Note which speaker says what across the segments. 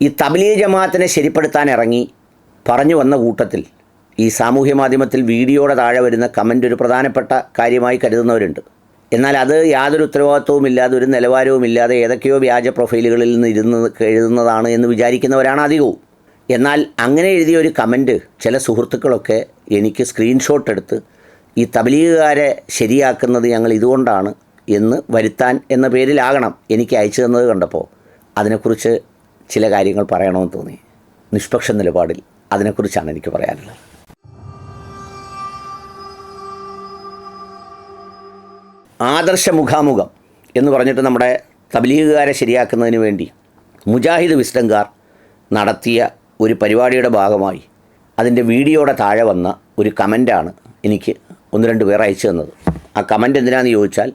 Speaker 1: ഈ തബ്ലീഗ് ജമാഅത്തിനെ ശരിപ്പെടുത്താൻ ഇറങ്ങി പറഞ്ഞു വന്ന കൂട്ടത്തിൽ ഈ സാമൂഹ്യ മാധ്യമത്തിൽ വീഡിയോയുടെ താഴെ വരുന്ന കമന്റ് ഒരു പ്രധാനപ്പെട്ട കാര്യമായി കരുതുന്നവരുണ്ട്. എന്നാൽ അത് യാതൊരു ഉത്തരവാദിത്വവും ഇല്ലാതെ ഒരു നിലവാരവും ഇല്ലാതെ ഏതൊക്കെയോ വ്യാജ പ്രൊഫൈലുകളിൽ നിന്ന് ഇരുന്ന് എഴുതുന്നതാണ് എന്ന് വിചാരിക്കുന്നവരാണ് അധികവും. എന്നാൽ അങ്ങനെ എഴുതിയ ഒരു കമന്റ് ചില സുഹൃത്തുക്കളൊക്കെ എനിക്ക് സ്ക്രീൻഷോട്ട് എടുത്ത് ഈ തബ്ലീഗുകാരെ ശരിയാക്കുന്നത് ഞങ്ങൾ ഇതുകൊണ്ടാണ് എന്ന് വരുത്താൻ എന്ന പേരിലാകണം എനിക്ക് അയച്ചു തന്നത് കണ്ടപ്പോൾ. അതിനെക്കുറിച്ച് ചില കാര്യങ്ങൾ പറയണമെന്ന് തോന്നി. നിഷ്പക്ഷ നിലപാടിൽ അതിനെക്കുറിച്ചാണ് എനിക്ക് പറയാനുള്ളത്. ആദർശ മുഖാമുഖം എന്ന് പറഞ്ഞിട്ട് നമ്മുടെ തബ്ലീഗുകാരെ ശരിയാക്കുന്നതിന് വേണ്ടി മുജാഹിദ് വിസ്ഡംകാർ നടത്തിയ ഒരു പരിപാടിയുടെ ഭാഗമായി അതിന്റെ വീഡിയോയുടെ താഴെ വന്ന ഒരു കമന്റാണ് എനിക്ക് ഒന്ന് രണ്ട് പേർ അയച്ചു തന്നത്. ആ കമന്റ് എന്തിനാണെന്ന് ചോദിച്ചാൽ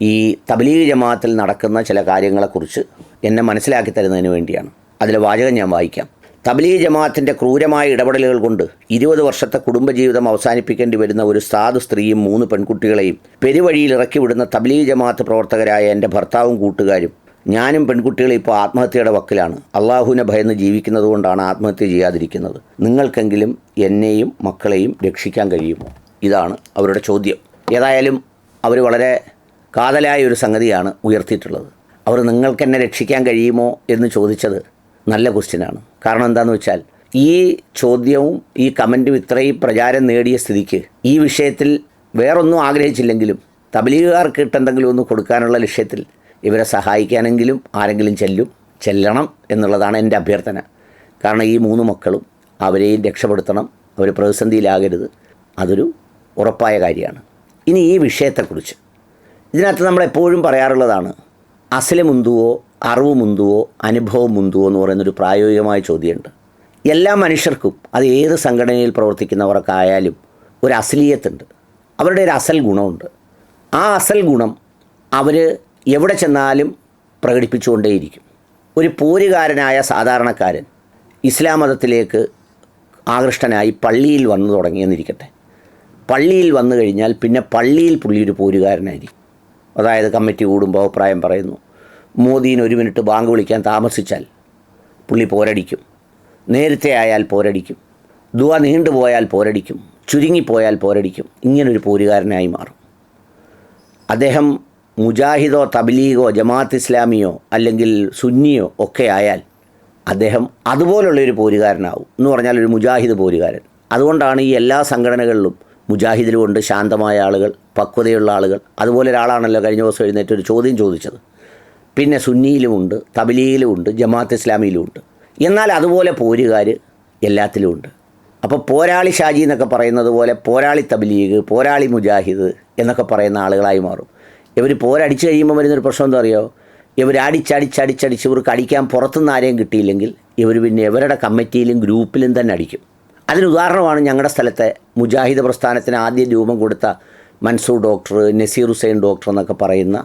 Speaker 1: ഈ തബ്ലീഗ് ജമാഅത്തിൽ നടക്കുന്ന ചില കാര്യങ്ങളെക്കുറിച്ച് എന്നെ മനസ്സിലാക്കി തരുന്നതിന് വേണ്ടിയാണ്. അതിലെ വാചകം ഞാൻ വായിക്കാം. തബ്ലീഗ് ജമാഅത്തിന്റെ ക്രൂരമായ ഇടപെടലുകൾ കൊണ്ട് ഇരുപത് വർഷത്തെ കുടുംബജീവിതം അവസാനിപ്പിക്കേണ്ടി വരുന്ന ഒരു സാധു സ്ത്രീയും മൂന്ന് പെൺകുട്ടികളെയും പെരുവഴിയിൽ ഇറക്കി വിടുന്ന തബ്ലീഗ് ജമാഅത്ത് പ്രവർത്തകരായ എന്റെ ഭർത്താവും കൂട്ടുകാരും ഞാനും പെൺകുട്ടികളും ഇപ്പോൾ ആത്മഹത്യയുടെ വക്കിലാണ്. അള്ളാഹുവിനെ ഭയന്ന് ജീവിക്കുന്നത് കൊണ്ടാണ് ആത്മഹത്യ ചെയ്യാതിരിക്കുന്നത്. നിങ്ങൾക്കെങ്കിലും എന്നെയും മക്കളെയും രക്ഷിക്കാൻ കഴിയുമോ? ഇതാണ് അവരുടെ ചോദ്യം. ഏതായാലും അവർ വളരെ കാതലായ ഒരു സംഗതിയാണ് ഉയർത്തിയിട്ടുള്ളത്. അവർ നിങ്ങൾക്ക് എന്നെ രക്ഷിക്കാൻ കഴിയുമോ എന്ന് ചോദിച്ചത് നല്ല ക്വസ്റ്റ്യനാണ്. കാരണം എന്താണെന്ന് വെച്ചാൽ ഈ ചോദ്യവും ഈ കമന്റും ഇത്രയും പ്രചാരം നേടിയ സ്ഥിതിക്ക് ഈ വിഷയത്തിൽ വേറൊന്നും ആഗ്രഹിച്ചില്ലെങ്കിലും തബലീഗുകാർക്ക് ഇട്ടെന്തെങ്കിലും ഒന്ന് കൊടുക്കാനുള്ള ലക്ഷ്യത്തിൽ ഇവരെ സഹായിക്കാനെങ്കിലും ആരെങ്കിലും ചെല്ലും ചെല്ലണം എന്നുള്ളതാണ് എന്റെ അഭ്യർത്ഥന. കാരണം ഈ മൂന്ന് മക്കളും അവരെയും രക്ഷപ്പെടുത്തണം അവർ പ്രതിസന്ധിയിലാകരുത് അതൊരു ഉറപ്പായ കാര്യമാണ്. ഇനി ഈ വിഷയത്തെക്കുറിച്ച്. ഇതിനകത്ത് നമ്മൾ എപ്പോഴും പറയാറുള്ളതാണ് അസൽ മുന്തുവോ അറിവ് മുന്തുവോ അനുഭവം മുന്തുവോ എന്ന് പറയുന്നൊരു പ്രായോഗികമായ ചോദ്യമുണ്ട്. എല്ലാ മനുഷ്യർക്കും അത് ഏത് സംഘടനയിൽ പ്രവർത്തിക്കുന്നവർക്കായാലും ഒരു അസലീയത്തുണ്ട്. അവരുടെ ഒരു അസൽ ഗുണമുണ്ട്. ആ അസൽ ഗുണം അവർ എവിടെ ചെന്നാലും പ്രകടിപ്പിച്ചുകൊണ്ടേയിരിക്കും. ഒരു പോരുകാരനായ സാധാരണക്കാരൻ ഇസ്ലാം മതത്തിലേക്ക് ആകൃഷ്ടനായി പള്ളിയിൽ വന്നു തുടങ്ങിയെന്നിരിക്കട്ടെ. പള്ളിയിൽ വന്നു കഴിഞ്ഞാൽ പിന്നെ പള്ളിയിൽ പുള്ളി ഒരു പോരുകാരനായിരിക്കും. അതായത് കമ്മിറ്റി കൂടുമ്പോൾ അഭിപ്രായം പറയുന്നു. മോദിന് ഒരു മിനിറ്റ് ബാങ്ക് വിളിക്കാൻ താമസിച്ചാൽ പുള്ളി പോരടിക്കും. നേരത്തെ ആയാൽ പോരടിക്കും. ദുവ നീണ്ടുപോയാൽ പോരടിക്കും. ചുരുങ്ങിപ്പോയാൽ പോരടിക്കും. ഇങ്ങനൊരു പോരുകാരനായി മാറും. അദ്ദേഹം മുജാഹിദോ തബ്ലീഗോ ജമാഅത്ത് ഇസ്ലാമിയോ അല്ലെങ്കിൽ സുന്നിയോ ഒക്കെ ആയാൽ അദ്ദേഹം അതുപോലുള്ളൊരു പോരുകാരനാവും എന്ന് പറഞ്ഞാൽ ഒരു മുജാഹിദ് പോരുകാരൻ. അതുകൊണ്ടാണ് ഈ എല്ലാ സംഘടനകളിലും മുജാഹിദിലുമുണ്ട് ശാന്തമായ ആളുകൾ പക്വതയുള്ള ആളുകൾ. അതുപോലെ ഒരാളാണല്ലോ കഴിഞ്ഞ ദിവസം എഴുന്നേറ്റ് ഒരു ചോദ്യം ചോദിച്ചത്. പിന്നെ സുന്നിയിലുമുണ്ട് തബിലിയിലുമുണ്ട് ജമാഅത്ത് ഇസ്ലാമിയിലുമുണ്ട്. എന്നാൽ അതുപോലെ പോരുകാർ എല്ലാത്തിലുമുണ്ട്. അപ്പോൾ പോരാളി ഷാജി എന്നൊക്കെ പറയുന്നത് പോലെ പോരാളി തബ്ലീഗ് പോരാളി മുജാഹിദ് എന്നൊക്കെ പറയുന്ന ആളുകളായി മാറും. ഇവർ പോരടിച്ച് കഴിയുമ്പോൾ വരുന്നൊരു പ്രശ്നം എന്താ അറിയോ ഇവർ അടിച്ചടിച്ചടിച്ചടിച്ച് ഇവർക്ക് അടിക്കാൻ പുറത്തുനിന്ന് ആരെയും കിട്ടിയില്ലെങ്കിൽ ഇവർ പിന്നെ ഇവരുടെ കമ്മിറ്റിയിലും ഗ്രൂപ്പിലും തന്നെ അടിക്കും. അതിന് ഉദാഹരണമാണ് ഞങ്ങളുടെ സ്ഥലത്തെ മുജാഹിദ് പ്രസ്ഥാനത്തിന് ആദ്യം രൂപം കൊടുത്ത മൻസൂർ ഡോക്ടർ നസീർ ഹുസൈൻ ഡോക്ടർ എന്നൊക്കെ പറയുന്ന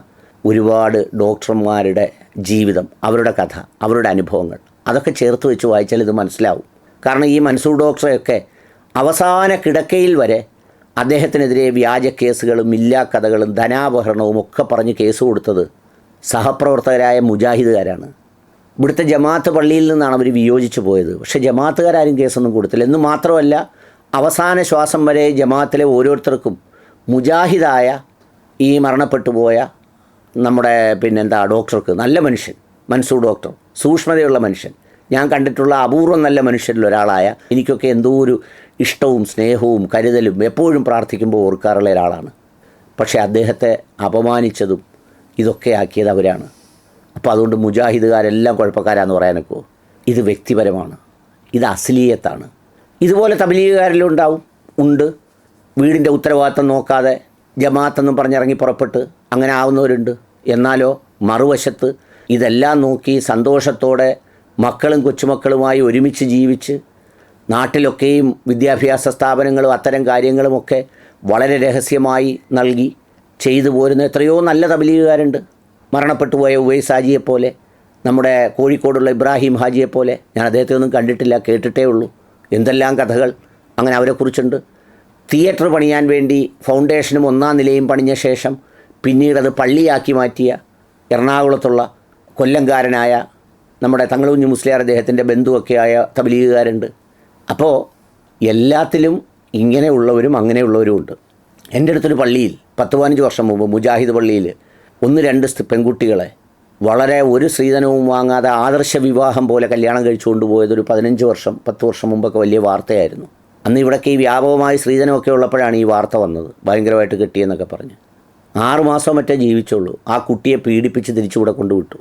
Speaker 1: ഒരുപാട് ഡോക്ടർമാരുടെ ജീവിതം അവരുടെ കഥ അവരുടെ അനുഭവങ്ങൾ. അതൊക്കെ ചേർത്ത് വെച്ച് വായിച്ചാൽ ഇത് മനസ്സിലാവും. കാരണം ഈ മൻസൂർ ഡോക്ടറെയൊക്കെ അവസാന കിടക്കയിൽ വരെ അദ്ദേഹത്തിനെതിരെ വ്യാജ കേസുകളും ഇല്ലാക്കഥകളും കഥകളും ധനാപഹരണവും ഒക്കെ പറഞ്ഞ് കേസ് കൊടുത്തത് സഹപ്രവർത്തകരായ മുജാഹിദുകാരാണ്. ഇവിടുത്തെ ജമാഅത്ത് പള്ളിയിൽ നിന്നാണ് അവർ വിയോജിച്ച് പോയത്. പക്ഷേ ജമാഅത്തുകാരും കേസൊന്നും കൊടുത്തില്ല. എന്ന് മാത്രമല്ല അവസാന ശ്വാസം വരെ ജമാഅത്തിലെ ഓരോരുത്തർക്കും മുജാഹിദായ ഈ മരണപ്പെട്ടു പോയ നമ്മുടെ പിന്നെന്താ ഡോക്ടർക്ക് നല്ല മനുഷ്യൻ മൻസൂർ ഡോക്ടർ സൂക്ഷ്മതയുള്ള മനുഷ്യൻ. ഞാൻ കണ്ടിട്ടുള്ള അപൂർവം നല്ല മനുഷ്യരിൽ ഒരാളായ എനിക്കൊക്കെ എന്തോ ഒരു ഇഷ്ടവും സ്നേഹവും കരുതലും എപ്പോഴും പ്രാർത്ഥിക്കുമ്പോൾ ഓർക്കാറുള്ള ഒരാളാണ്. പക്ഷേ അദ്ദേഹത്തെ അപമാനിച്ചതും ഇതൊക്കെ ആക്കിയത് അവരാണ്. അപ്പോൾ അതുകൊണ്ട് മുജാഹിദുകാരെല്ലാം കുഴപ്പക്കാരാന്ന് പറയാൻ നിൽക്കുമോ ഇത് വ്യക്തിപരമാണ്. ഇത് അശ്ലീയത്താണ് ഇതുപോലെ തബലീഗുകാരിലും ഉണ്ടാവും. ഉണ്ട്. വീടിന്റെ ഉത്തരവാദിത്തം നോക്കാതെ ജമാഅത്തെന്നും പറഞ്ഞിറങ്ങി പുറപ്പെട്ട് അങ്ങനെ ആവുന്നവരുണ്ട്. എന്നാലോ മറുവശത്ത് ഇതെല്ലാം നോക്കി സന്തോഷത്തോടെ മക്കളും കൊച്ചുമക്കളുമായി ഒരുമിച്ച് ജീവിച്ച് നാട്ടിലൊക്കെയും വിദ്യാഭ്യാസ സ്ഥാപനങ്ങളും അത്തരം കാര്യങ്ങളുമൊക്കെ വളരെ രഹസ്യമായി നൽകി ചെയ്തു പോരുന്ന എത്രയോ നല്ല തബലീഗുകാരുണ്ട്. മരണപ്പെട്ടു പോയ ഉവൈസ് ഹാജിയെപ്പോലെ നമ്മുടെ കോഴിക്കോടുള്ള ഇബ്രാഹിം ഹാജിയെപ്പോലെ ഞാൻ അദ്ദേഹത്തെ ഒന്നും കണ്ടിട്ടില്ല കേട്ടിട്ടേ ഉള്ളൂ. എന്തെല്ലാം കഥകൾ അങ്ങനെ അവരെക്കുറിച്ചുണ്ട് തിയേറ്റർ പണിയാൻ വേണ്ടി ഫൗണ്ടേഷനും ഒന്നാം നിലയും പണിഞ്ഞ ശേഷം പിന്നീടത് പള്ളിയാക്കി മാറ്റിയ എറണാകുളത്തുള്ള കൊല്ലംകാരനായ നമ്മുടെ തങ്ങളുഞ്ഞു മുസ്ലിയാർ അദ്ദേഹത്തിന്റെ ബന്ധുവൊക്കെയായ തബലീഗുകാരുണ്ട്. അപ്പോൾ എല്ലാത്തിലും ഇങ്ങനെയുള്ളവരും അങ്ങനെയുള്ളവരും ഉണ്ട്. എന്റെ അടുത്തൊരു പള്ളിയിൽ പത്ത് പതിനഞ്ച് വർഷം മുമ്പ് മുജാഹിദ് പള്ളിയിൽ ഒന്ന് രണ്ട് പെൺകുട്ടികളെ വളരെ ഒരു സ്ത്രീധനവും വാങ്ങാതെ ആദർശ വിവാഹം പോലെ കല്യാണം കഴിച്ചു കൊണ്ടുപോയത് ഒരു പതിനഞ്ച് വർഷം പത്ത് വർഷം മുമ്പൊക്കെ വലിയ വാർത്തയായിരുന്നു. അന്ന് ഇവിടൊക്കെ ഈ വ്യാപകമായി സ്ത്രീധനമൊക്കെ ഉള്ളപ്പോഴാണ് ഈ വാർത്ത വന്നത് ഭയങ്കരമായിട്ട് കിട്ടിയെന്നൊക്കെ പറഞ്ഞ്. ആറുമാസം മറ്റേ ജീവിച്ചുള്ളൂ. ആ കുട്ടിയെ പീഡിപ്പിച്ച് തിരിച്ചുകൂടെ കൊണ്ടുവിട്ടു.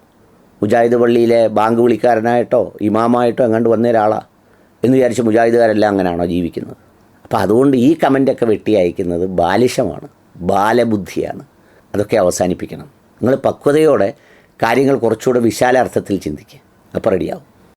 Speaker 1: മുജാഹിദ് പള്ളിയിലെ ബാങ്ക് വിളിക്കാരനായിട്ടോ ഇമാമായിട്ടോ എങ്ങാണ്ട് വന്ന ഒരാളാ എന്ന് വിചാരിച്ച് മുജാഹിദുകാരെല്ലാം അങ്ങനെയാണോ ജീവിക്കുന്നത്. അപ്പോൾ അതുകൊണ്ട് ഈ കമന്റൊക്കെ വെട്ടി അയക്കുന്നത് ബാലിശമാണ് ബാലബുദ്ധിയാണ്. അതൊക്കെ അവസാനിപ്പിക്കണം. നിങ്ങൾ പക്വതയോടെ കാര്യങ്ങൾ കുറച്ചുകൂടെ വിശാലാർത്ഥത്തിൽ ചിന്തിക്കുക അപ്പോൾ റെഡിയാവും